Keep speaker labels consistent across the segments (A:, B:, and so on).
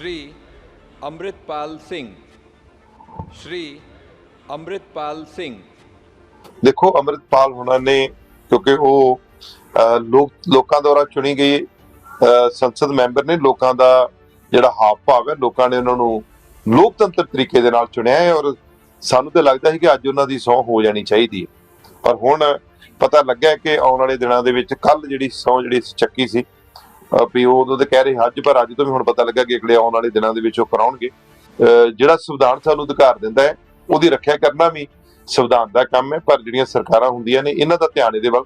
A: ਸ਼੍ਰੀ ਅੰਮ੍ਰਿਤਪਾਲ ਸਿੰਘ ਸ਼੍ਰੀ ਅੰਮ੍ਰਿਤਪਾਲ ਸਿੰਘ
B: ਦੇਖੋ, ਅਮਰਿਤਪਾਲ ਹੁਣਾਂ ਨੇ, ਕਿਉਂਕਿ ਉਹ ਲੋਕ, ਲੋਕਾਂ ਦੁਆਰਾ ਚੁਣੀ ਗਈ ਸੰਸਦ ਮੈਂਬਰ ਨੇ ਲੋਕਾਂ ਦਾ ਜਿਹੜਾ ਹਾਵ ਭਾਵ ਹੈ, ਲੋਕਾਂ ਨੇ ਉਹਨਾਂ ਨੂੰ ਲੋਕਤੰਤਰ ਤਰੀਕੇ ਦੇ ਨਾਲ ਚੁਣਿਆ ਹੈ ਔਰ ਸਾਨੂੰ ਤੇ ਲੱਗਦਾ ਸੀ ਕਿ ਅੱਜ ਉਹਨਾਂ ਦੀ ਸਹੁੰ ਹੋ ਜਾਣੀ ਚਾਹੀਦੀ ਹੈ। ਪਰ ਹੁਣ ਪਤਾ ਲੱਗਾ ਕਿ ਆਉਣ ਵਾਲੇ ਦਿਨਾਂ ਦੇ ਵਿੱਚ ਕੱਲ ਜਿਹੜੀ ਸਹੁੰ ਜਿਹੜੀ ਚੱਕੀ ਸੀ ਵੀ ਉਹ ਉਦੋਂ ਤੇ ਕਹਿ ਰਹੇ ਅੱਜ ਪਰ ਅੱਜ ਤੋਂ ਵੀ ਹੁਣ ਪਤਾ ਲੱਗਾ ਕਿ ਅਗਲੇ ਆਉਣ ਵਾਲੇ ਦਿਨਾਂ ਦੇ ਵਿੱਚ ਉਹ ਕਰਾਉਣਗੇ ਅਹ, ਜਿਹੜਾ ਸੰਵਿਧਾਨ ਸਾਨੂੰ ਅਧਿਕਾਰ ਦਿੰਦਾ ਹੈ ਉਹਦੀ ਰੱਖਿਆ ਕਰਨਾ ਵੀ ਸੰਵਿਧਾਨ ਦਾ ਕੰਮ ਹੈ ਪਰ ਜਿਹੜੀਆਂ ਸਰਕਾਰਾਂ ਹੁੰਦੀਆਂ ਨੇ ਇਹਨਾਂ ਦਾ ਧਿਆਨ ਇਹਦੇ ਵੱਲ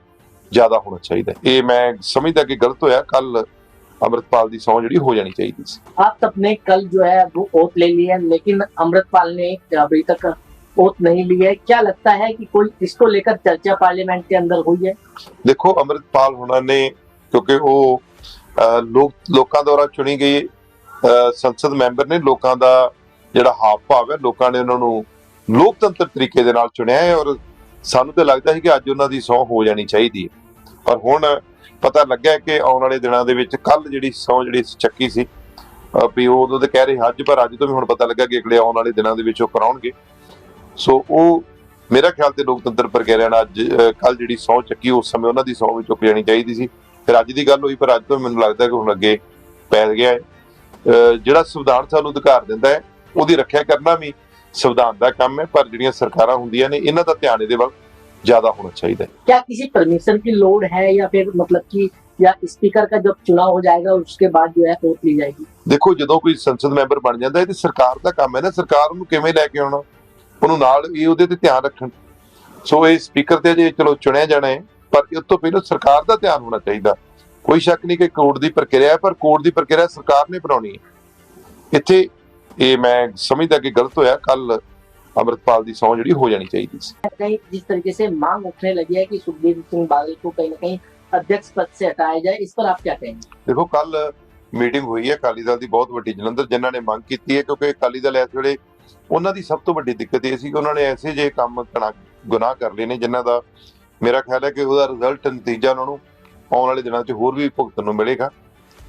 B: ਜ਼ਿਆਦਾ ਹੋਣਾ ਚਾਹੀਦਾ ਹੈ। ਇਹ ਮੈਂ ਸਮਝਦਾ ਕਿ ਗਲਤ ਹੋਇਆ ਕੱਲ ਅਮਰਤਪਾਲ ਦੀ ਸਹੁੰ ਜਿਹੜੀ ਹੋ ਜਾਣੀ ਚਾਹੀਦੀ ਸੀ
C: आप सबने कल जो है वो ओथ ले लिया लेकिन अमृतपाल ने अभी तक ओथ नहीं ली है क्या लगता है कि कोई इसको लेकर चर्चा पार्लियामेंट के अंदर हुई है
B: ਦੇਖੋ ਅਮਰਿਤਪਾਲ ਹੁਣਾਂ ਨੇ ਕਿਉਂਕਿ ਉਹ ਅਹ, ਲੋਕ ਲੋਕਾਂ ਦੁਆਰਾ ਚੁਣੀ ਗਈ ਅਹ, ਸੰਸਦ ਮੈਂਬਰ ਨੇ ਲੋਕਾਂ ਦਾ ਜਿਹੜਾ ਹਾਵ ਭਾਵ ਹੈ ਲੋਕਾਂ ਨੇ ਉਹਨਾਂ ਨੂੰ ਲੋਕਤੰਤਰ ਤਰੀਕੇ ਦੇ ਨਾਲ ਚੁਣਿਆ ਹੈ ਔਰ ਸਾਨੂੰ ਤਾਂ ਲੱਗਦਾ ਸੀ ਕਿ ਅੱਜ ਉਹਨਾਂ ਦੀ ਸਹੁੰ ਹੋ ਜਾਣੀ ਚਾਹੀਦੀ ਹੈ। ਪਰ ਹੁਣ ਪਤਾ ਲੱਗਿਆ ਕਿ ਆਉਣ ਵਾਲੇ ਦਿਨਾਂ ਦੇ ਵਿੱਚ ਕੱਲ ਜਿਹੜੀ ਸਹੁੰ ਜਿਹੜੀ ਚੱਕੀ ਸੀ ਵੀ ਉਹ ਉਦੋਂ ਤੇ ਕਹਿ ਰਹੇ ਅੱਜ ਪਰ ਅੱਜ ਤੋਂ ਵੀ ਹੁਣ ਪਤਾ ਲੱਗਾ ਕਿ ਅਗਲੇ ਆਉਣ ਵਾਲੇ ਦਿਨਾਂ ਦੇ ਵਿੱਚ ਉਹ ਕਰਾਉਣਗੇ। ਸੋ ਉਹ ਮੇਰਾ ਖਿਆਲ ਤੇ ਲੋਕਤੰਤਰ ਪ੍ਰਕਿਰਿਆ ਨਾਲ ਅੱਜ ਕੱਲ ਜਿਹੜੀ ਸਹੁੰ ਚੱਕੀ ਉਸ ਸਮੇਂ ਉਹਨਾਂ ਦੀ ਸਹੁੰ ਵੀ ਚੁੱਕ ਜਾਣੀ ਚਾਹੀਦੀ ਸੀ। ਫਿਰ ਅੱਜ ਦੀ ਗੱਲ ਹੋਈ ਪਰ ਅੱਜ ਤੋਂ ਮੈਨੂੰ ਲੱਗਦਾ ਕਿ ਹੁਣ ਅੱਗੇ ਪੈ ਗਿਆ ਹੈ ਅਹ ਜਿਹੜਾ ਸੰਵਿਧਾਨ ਸਾਨੂੰ ਅਧਿਕਾਰ ਦਿੰਦਾ ਹੈ ਉਹਦੀ ਰੱਖਿਆ ਕਰਨਾ ਵੀ ਸੰਵਿਧਾਨ ਦਾ ਕੰਮ ਹੈ ਪਰ ਜਿਹੜੀਆਂ ਸਰਕਾਰਾਂ ਹੁੰਦੀਆਂ ਨੇ ਇਹਨਾਂ ਦਾ ਧਿਆਨ ਇਹਦੇ ਵੱਲ ਜ਼ਿਆਦਾ ਹੋਣਾ ਚਾਹੀਦਾ ਹੈ
C: क्या किसी परमिशन की लोड है या फिर मतलब कि या स्पीकर का जब चुनाव हो जाएगा उसके बाद जो है ओथ ली जाएगी
B: ਦੇਖੋ ਜਦੋਂ ਕੋਈ ਸੰਸਦ ਮੈਂਬਰ ਬਣ ਜਾਂਦਾ ਹੈ ਤੇ ਸਰਕਾਰ ਦਾ ਕੰਮ ਹੈ ਨਾ ਸਰਕਾਰ ਉਹਨੂੰ ਕਿਵੇਂ ਲੈ ਕੇ ਆਉਣਾ ਉਹਨੂੰ ਨਾਲ ਇਹ ਉਹਦੇ ਤੇ ਧਿਆਨ ਰੱਖਣ ਸੋ ਇਹ ਸਪੀਕਰ ਤੇ ਜੇ ਚਲੋ ਚੁਣਿਆ ਜਾਣਾ ਹੈ ਪਰ ਇਸ ਤੋਂ ਪਹਿਲਾਂ ਸਰਕਾਰ ਦਾ ਧਿਆਨ ਹੋਣਾ ਚਾਹੀਦਾ ਕੋਈ ਸ਼ੱਕ ਨਹੀਂ ਕਿ ਕੋਰਟ ਦੀ ਪ੍ਰਕਿਰਿਆ ਹੈ ਪਰ ਕੋਰਟ ਦੀ ਪ੍ਰਕਿਰਿਆ ਸਰਕਾਰ ਨੇ ਬਣਾਉਣੀ ਹੈ ਇੱਥੇ ਇਹ ਮੈਂ ਸਮਝਦਾ ਕਿ ਗਲਤ ਹੋਇਆ ਕੱਲ ਅਮਰਤਪਾਲ ਦੀ ਸਹੁੰ ਜਿਹੜੀ ਹੋ ਜਾਣੀ ਚਾਹੀਦੀ ਸੀ
C: कहीं जिस तरीके से मांग उठने लगी है कि सुखबीर सिंह बादल को कहीं ना कहीं अध्यक्ष पद से हटाया जाए इस पर आप क्या कहेंगे
B: ਦੇਖੋ ਕੱਲ ਮੀਟਿੰਗ ਹੋਈ ਹੈ ਅਕਾਲੀ ਦਲ ਦੀ ਬਹੁਤ ਵੱਡੀ ਜਲੰਧਰ ਜਿਨ੍ਹਾਂ ਨੇ ਮੰਗ ਕੀਤੀ ਹੈ ਕਿਉਂਕਿ ਅਕਾਲੀ ਦਲ ਇਸ ਵੇਲੇ ਉਹਨਾਂ ਦੀ ਸਭ ਤੋਂ ਵੱਡੀ ਦਿੱਕਤ ਇਹ ਸੀ ਕਿ ਉਹਨਾਂ ਨੇ ਐਸੇ ਜੇ ਕੰਮ ਕਣਾ ਗੁਨਾਹ ਕਰ ਲਏ ਨੇ ਜਿਨ੍ਹਾਂ ਦਾ ਮੇਰਾ ਖਿਆਲ ਹੈ ਕਿ ਉਹਦਾ ਰਿਜ਼ਲਟ ਨਤੀਜਾ ਉਹਨਾਂ ਨੂੰ ਆਉਣ ਵਾਲੇ ਦਿਨਾਂ 'ਚ ਹੋਰ ਵੀ ਭੁਗਤਣ ਨੂੰ ਮਿਲੇਗਾ।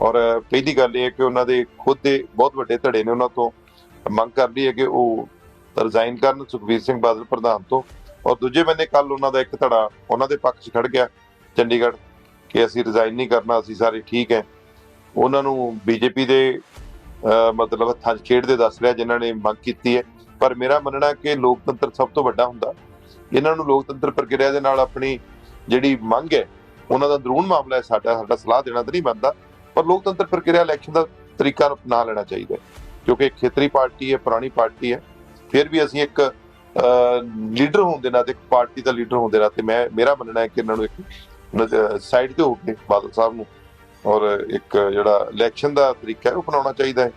B: ਔਰ ਪਹਿਲੀ ਗੱਲ ਇਹ ਹੈ ਕਿ ਉਹਨਾਂ ਦੇ ਖੁਦ ਦੇ ਬਹੁਤ ਵੱਡੇ ਧੜੇ ਨੇ ਉਹਨਾਂ ਤੋਂ ਮੰਗ ਕਰ ਲਈ ਹੈ ਕਿ ਉਹ ਰਿਜ਼ਾਈਨ ਕਰਨ ਸੁਖਬੀਰ ਸਿੰਘ ਬਾਦਲ ਪ੍ਰਧਾਨ ਤੋਂ। ਔਰ ਦੂਜੇ ਬੰਨੇ ਕੱਲ ਉਹਨਾਂ ਦਾ ਇੱਕ ਧੜਾ ਉਹਨਾਂ ਦੇ ਪੱਖ 'ਚ ਖੜ ਗਿਆ, ਚੰਡੀਗੜ੍ਹ, ਕਿ ਅਸੀਂ ਰਿਜ਼ਾਈਨ ਨਹੀਂ ਕਰਨਾ, ਅਸੀਂ ਸਾਰੇ ਠੀਕ ਹੈ। ਉਹਨਾਂ ਨੂੰ ਬੀਜੇਪੀ ਦੇ ਮਤਲਬ ਹੱਥਾਂ 'ਚ ਖੇਡਦੇ ਦੱਸ ਰਿਹਾ ਜਿਨ੍ਹਾਂ ਨੇ ਮੰਗ ਕੀਤੀ ਹੈ। ਪਰ ਮੇਰਾ ਮੰਨਣਾ ਕਿ ਲੋਕਤੰਤਰ ਸਭ ਤੋਂ ਵੱਡਾ ਹੁੰਦਾ। ਇਹਨਾਂ ਨੂੰ ਲੋਕਤੰਤਰ ਪ੍ਰਕਿਰਿਆ ਦੇ ਨਾਲ ਆਪਣੀ ਜਿਹੜੀ ਮੰਗ ਹੈ, ਉਹਨਾਂ ਦਾ ਅੰਦਰੂਨ ਮਾਮਲਾ ਹੈ, ਸਾਡਾ ਸਾਡਾ ਸਲਾਹ ਦੇਣਾ ਤਾਂ ਨਹੀਂ ਬਣਦਾ, ਪਰ ਲੋਕਤੰਤਰ ਪ੍ਰਕਿਰਿਆ ਇਲੈਕਸ਼ਨ ਦਾ ਤਰੀਕਾ ਅਪਣਾ ਲੈਣਾ ਚਾਹੀਦਾ ਕਿਉਂਕਿ ਖੇਤਰੀ ਪਾਰਟੀ ਹੈ, ਪੁਰਾਣੀ ਪਾਰਟੀ ਹੈ, ਫਿਰ ਵੀ ਅਸੀਂ ਇੱਕ ਲੀਡਰ ਹੋਣ ਦੇ ਨਾਤੇ, ਇੱਕ ਪਾਰਟੀ ਦਾ ਲੀਡਰ ਹੋਣ ਦੇ ਨਾਤੇ ਮੈਂ, ਮੇਰਾ ਮੰਨਣਾ ਹੈ ਕਿ ਇਹਨਾਂ ਨੂੰ ਇੱਕ ਸਾਈਡ ਤੇ ਹੋ ਕੇ ਬਾਦਲ ਸਾਹਿਬ ਨੂੰ ਔਰ ਇੱਕ ਜਿਹੜਾ ਇਲੈਕਸ਼ਨ ਦਾ ਤਰੀਕਾ ਹੈ, ਉਹ ਅਪਣਾਉਣਾ ਚਾਹੀਦਾ ਹੈ।